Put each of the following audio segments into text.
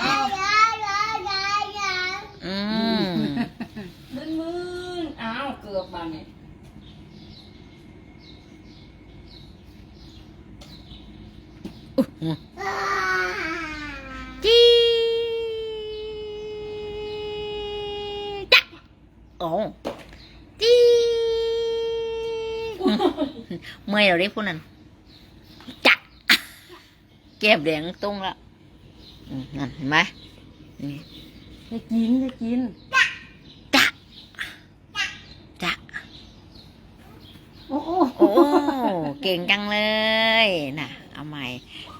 อ้าวอืมมึนมึนอ้าวเกือบมาเนี่ยจีจ๊ะโอ้จีเมื่อยเราได้พูดนั่นจ๊ะแก้มแดงตรงแล้วอืม นั่นเห็นไหมนี่จะกินจะกินจ๊ะจ๊ะโอ้โหโอ้เก่งจังเลยน่ะ เอาใหม่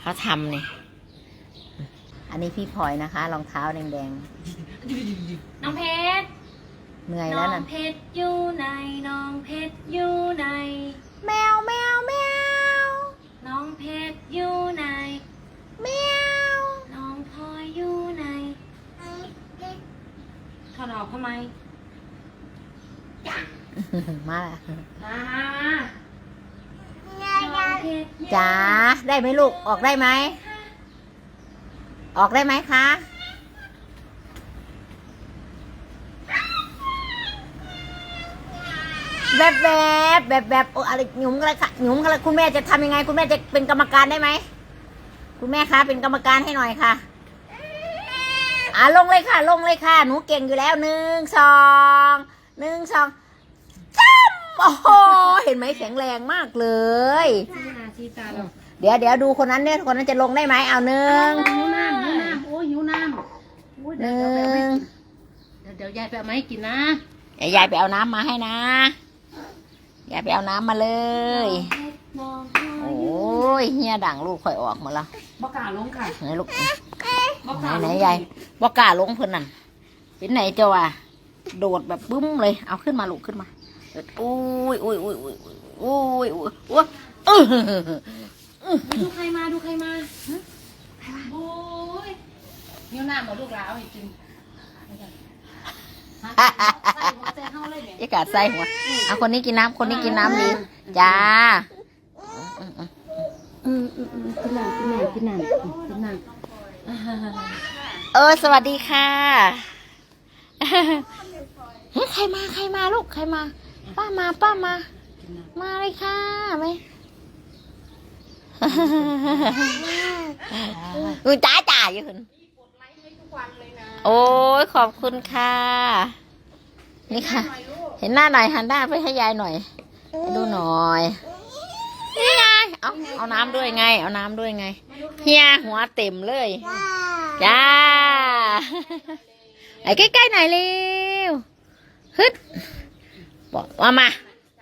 เขาทำนี่อันนี้พี่พลอยนะคะรองเท้าแดงน้องเพชรๆเหนื่อยน้แล้วองนั่นเพชรอยู่ไหนน้องเพชรอยู่ไหนแมวแมวแมว น้องเพชรอยู่ไหน แมว น้องพลอยอยู่ไหนถอดออกทำไม มาละมาน้องเพชรจ๋าได้ไหมลูก ออกได้ไหม ออกได้ไหมคะ แบบแบบแบบแบบโอ้อะไรหยุมกันละค่ะหยุมกันละคุณแม่จะทำยังไง คุณแม่จะเป็นกรรมการได้ไหม คุณแม่คะ เป็นกรรมการให้หน่อยค่ะอ่าลงเลยค่ะ ลงเลยค่ะ หนูเก่งอยู่แล้วหนึ่งสองหนึ่งสองจ้ำ โอ้โหเห็นไหมแข็งแรงมากเลย ชี้หน้าชี้ตาเราเดี๋ยวเดี๋ยวดูคนนั้นเนี่ยคนนั้นจะลงได้ไหมเอาหนึ่งหิวน้ำหิวน้ำโอ้ยหิวน้ำโอ้ยหเดี๋ยวนึ่เดี๋ยวไปเอางให้กินเดี๋ยวเดี๋ยวยายไปเอามาให้กินนะเดี๋ยวยายไปเอาน้ำมาให้นะยายไปเอาน้ำมาเลยน้องพลโอ้อยยเฮียดังลูกข่อยออกหมาแล้วบอกกล้าลงค่ะไหนลูกบอกไหกนล้าไหนลงยายบอกกล้าลงเพิ่นนั่นเป็นไหนเจ้าว่ะโดดแบบบึ้มเลยเอาขึ้นมาลูกขึ้นมาเอุ้ยอุ้ยอุ้ยอุ้ยอุ้ยอุ้ยอุ้ยดูใครมาดูใครมาโอ้ยหิวน้ำบอกลูกหลานเอาให้กินใส่หัวจเข้าเลยเนี่ยยากาศใส่หัวเอาคนนี้กินน้ำคนนี้กินน้ำดีจ้าอืมอืมอืมกินน้ำกินน้ำกินน้ำกินน้ำเออ สวัสดีค่ะเฮ้ยใครมาใครมาลูกใครมา ป้ามาป้ามา มาเลยค่ะไหมอุ้ยจ้าจ่าอยู่คุณโอ้ยขอบคุณค่ะ นี่ค่ะ เห็นหน้าหน่อยหันหน้าไปให้ยายหน่อยให้ดูหน่อย นี่ไง เอาเอาน้ำด้วยไง เอาน้ำด้วยไง เฮียหัวเต็มเลย จ้าไอ้ใกล้ๆหน่อยเร็วฮึด บอกว่ามา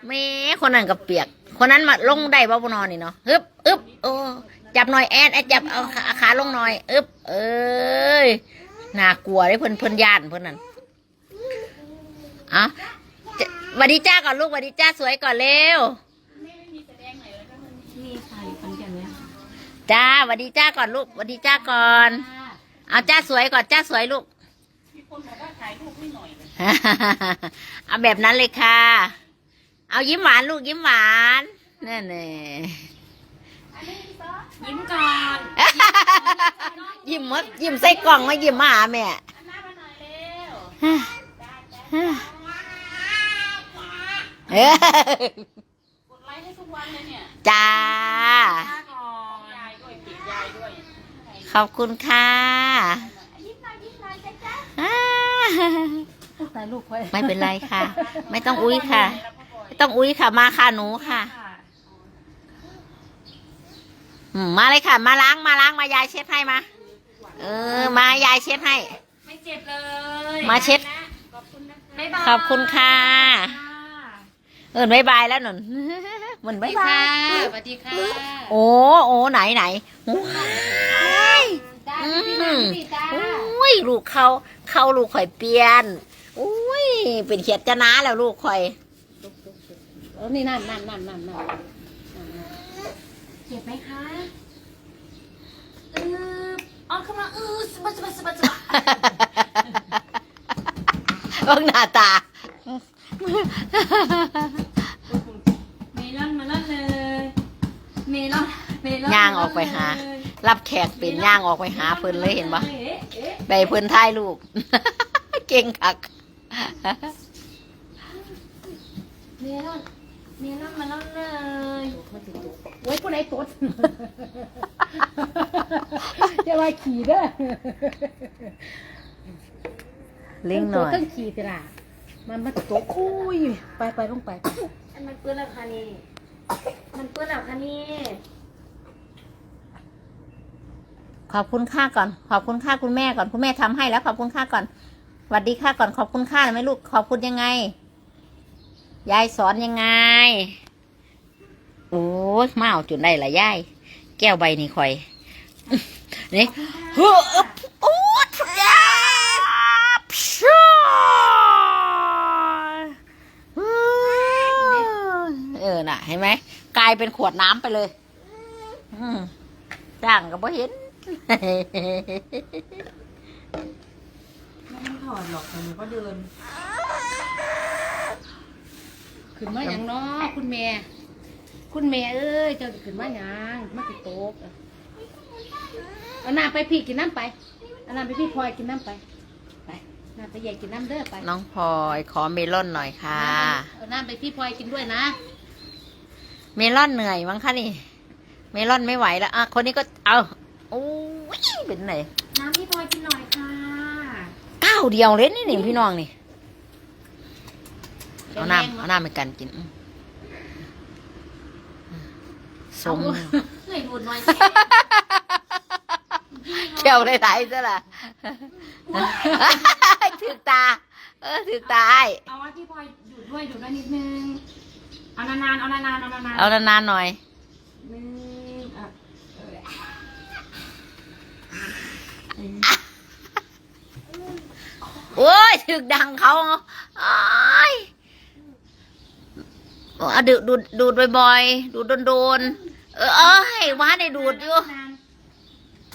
แม่คนนั้นกับเปียก คนนั้นมาลงได้บ่บนอนนี่เนาะฮึบอึบโอ้จับหน่อยแอนไอ้จับเอาขาขาลงหน่อยอึบเอ้ยน่ากลัวเลยเพิ่นเพิ่นย่านเพิ่นนั่นอะหวัสดีจ้าก่อนลูกหวัสดีจ้าสวยก่อนเร็วเจ้าหวัสดีจ้าก่อนลูกหวัสดีจ้าก่อน เอาจ้าสวยก่อนจ้าสวยลูก เอาแบบนั้นเลยค่ะ เอายิ้มหวานลูกยิ้มหวานนั่นแน่ยิ้มก่อนยิ้มมดยิ้มใส่กล่องมายิ้มมาหาแม่เอ้ยกดไลค์ให้ทุกวันเลยเนี่ยจ้ายายก่อนยายด้วยปิดยายด้วยขอบคุณค่ะ อ่าใส่ลูกไว้ไม่เป็นไรค่ะ ไม่ต้องอุ้ยค่ะ ไม่ต้องอุ้ยค่ะ มาค่ะหนูค่ะอืมมาเลยค่ะ มาล้างมาล้างมายายเช็ดให้มา เออ มายายเช็ดให้ ไม่เจ็บเลยมาเช็ดบ๊ายบายขอบคุณค่ะ เออบายบายแล้วหนุนเหมือนบายบายสวัสดีค่ะโอ้โอ้ไหนไหนโอ้ยจ้าอืพี่มพี่จ้า อุ้ยลูกเขา เขาลูกข่อยเปลี่ยนอุ้ย เป็นเขียดจะนาแล้วลูกข่อยเออนี่นั่นนั่นนั่นนั่นนั่นเจ็บไหมคะเออเอาขึ้นมาเออสบายสบายสบายสบายบ้องหน้าตาเมลอนมาลอนเลย เมลอนเมลอนย่างออกไปหา รับแขกเป็นย่างออกไปหาเพิ่นเลยเห็นปะเอ๊ะเอ๊ะไปเพิ่นถ่ายรูป เก่งคัก เมลอนเมลอนมาลอนเลยมันติดตัวโอ้ยผู้ใดตดจะว่าขี่เด้อลิงหน่อยเครื่องขี่สิล่ะมันมาตกคุยไปไปลงไปมันเปื้อนแล้วค่ะนี่มันเปื้อนแล้วค่ะนี่ขอบคุณค่าก่อน ขอบคุณค่าคุณแม่ก่อน คุณแม่ทำให้แล้วขอบคุณค่าก่อน สวัสดีค่าก่อนขอบคุณค่าไหมลูกขอบคุณยังไง ยายสอนยังไง โอ้ยมาเอาจุดได้ละยาย แก้วใบนี่คอยนี่เฮ้ออึ๊บโอ้ยยาชูเออน่ะ เห็นไหมกลายเป็นขวดน้ำไปเลยอืมร่างก็บ่เห็น อดหรอกหนูก็เดิน ขึ้นมาอย่างเนาะคุณแม่ คุณแม่เอ้ยเจ้าจะขึ้นมาอย่างมาติดโต๊ะเอาน้ำไปพี่กินน้ำไปเอาน้ำไปพี่พลอยกินน้ำไป ไปน้ำไปแยกกินน้ำเด้อไปน้องพลอยขอเมลอนหน่อยค่ะ เอาน้ำไปพี่พลอยกินด้วยนะ เมลอนเหนื่อยมั้งคะนี่ เมลอนไม่ไหวแล้วอะคนนี้ก็เอาโอ้ยเป็นไหน น้ำพี่พลอยกินหน่อยค่ะก้าวเดียวเล่นนี่หนิพี่น้องนี่เอาน้ำเอาน้ำไปกันกินอืมสมเหนื่อยดูดหน่อยเขียวได้ไหนซะล่ะถือตา เออถือตาไอ้เอาว่าพี่พลอยดูดด้วยดูดด้วยนิดนึง เอานานๆเอานานๆเอานานๆเอานานๆหน่อยหนึ่งอะเออ โอ้ยถึกดังเขาอ้ายเอาดูดดูดดูดบ่อยๆ ดูดโดนๆ เออเออให้ว้าได้ดูดอยู่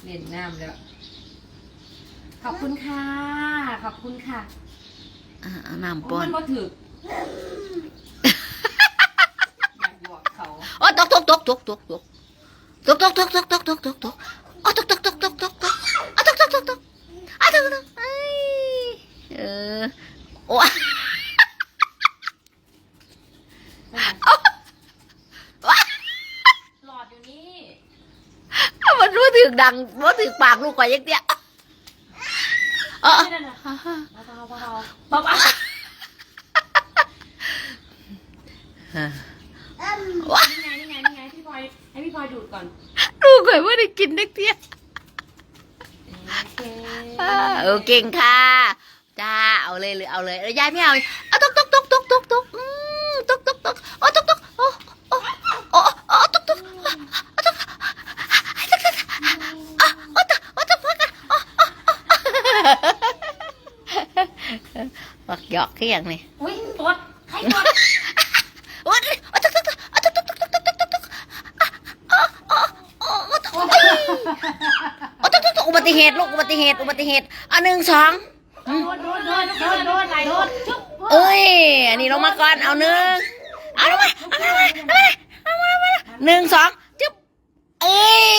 เล่นน้ำแล้ว ขอบคุณค่ะ ขอบคุณค่ะอะเอาน้ำปโอ้นมันบ่ถึกอยากบอกเขา โอ้ยตกตกตกตกตกตกตกตกตกตกตกตกตกตกโอ้ยตกตกตกตกตกตกโอ้ยตกตกตกตกโอ้ยตกตกเอ้ยเออโอ้ย หลอดอยู่นี่ มันรู้ ถึกดังรู้ถึกปากลูกกว่ายังเตี้ยเออไม่ได้นะเบาๆเบาๆเบาๆเบาว้าๆนี่ไงนี่ไงนี่ไงพี่พลอยให้พี่พลอยดูดก่อนลูกเคยไม่ได้กินนักเตี้ยโอเคอ่าเออเก่งค่ะจ้าเอาเลยหรือเอาเลยเออยายไม่เอาเอาตกตกตกตกตกตกอืมตกตกตกโอ้ตกตกโอ้โอ้โอ้โอ้ตกตกโอ้ตกตกตกตกอะโอ้ตกโอ้ตกพักกันโอ้โอ้ บักหยอกขี้อย่างนี้อุ้ยตดใครตดโอ้ยโอ้ตกตกตกโอ้ตกตกตกตกตกตกตกโอ้โอ้โอ้โอ้ตกโอ้ตกตกตกอุบัติเหตุลูกอุบัติเหตุอุบัติเหตุอะหนึ่งสองโดนโดนโดนโดนโดนโดนชุบเอ้ยอันนี้ลงมาก่อนเอาหนึ่งเอาลงมาเอามาเอามาเอามาเอามาหนึ่งสองจุ๊บเอ้ย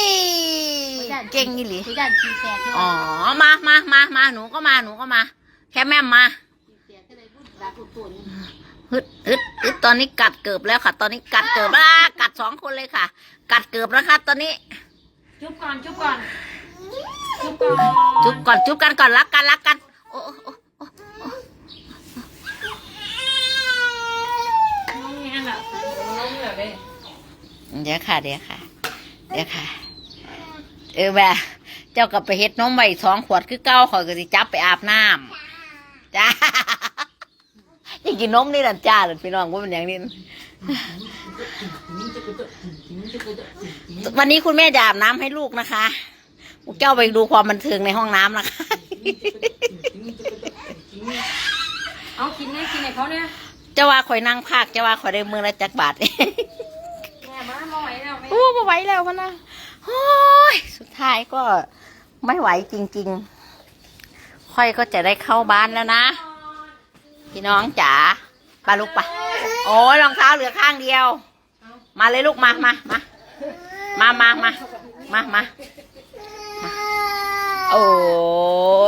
เก่งยี่หลีคุยกันทีแตกอ๋อมามามามาหนูก็มาหนูก็มาแค่แม่มมา ฮึดฮึดฮึดตอนนี้กัดเกือบแล้วค่ะ ตอนนี้กัดเกือบอะกัดสองคนเลยค่ะ กัดเกือบแล้วค่ะ ตอนนี้ จุบก่อน จุบก่อน จุบก่อนจุ๊บก่อนจุ๊บกันก่อนรักกันรักกันโอ้โอ้โอ้โอ้น้องแงนอะน้องแบบนี้เดี๋ยวค่ะเดี๋ยวค่ะ เดี๋ยวค่ะ เออแบบเจ้าก็ไปเฮ็ดนมใบสองขวดคือเก้าขอยก็สิจับไปอาบน้ำจ้า อยากกินนมนี่ล่ะจ้าหรือพี่น้องว่าเป็นอย่างนี้วันนี้คุณแม่จะอาบน้ำให้ลูกนะคะพวกเจ้าไปดูความบันเทิงในห้องน้ำนะคะ เอากินเนี่ยกินไหนเขาเนี่ยเจ้าว่าข่อยนั่งภาคเจ้าว่าข่อยได้มือละจักบาทแม่มามาไหวแล้วไหมโอ้ไม่ไหวแล้วพะนะโอ้ยสุดท้ายก็ไม่ไหวจริง ๆ ค่อยก็จะได้เข้าบ้านแล้วนะ พี่น้องจ๋าปาลูกปะโอ้ยรองเท้าเหลือข้างเดียว มาเลยลูกมามามามามามามามามาโอ้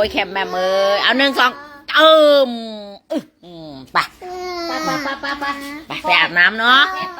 ยแคมแม่เอ้ยเอาหนึ่งสองเติมอื้ออืมไปไปไปไปไปไปไปไปอาบน้ำเนาะแม่ไป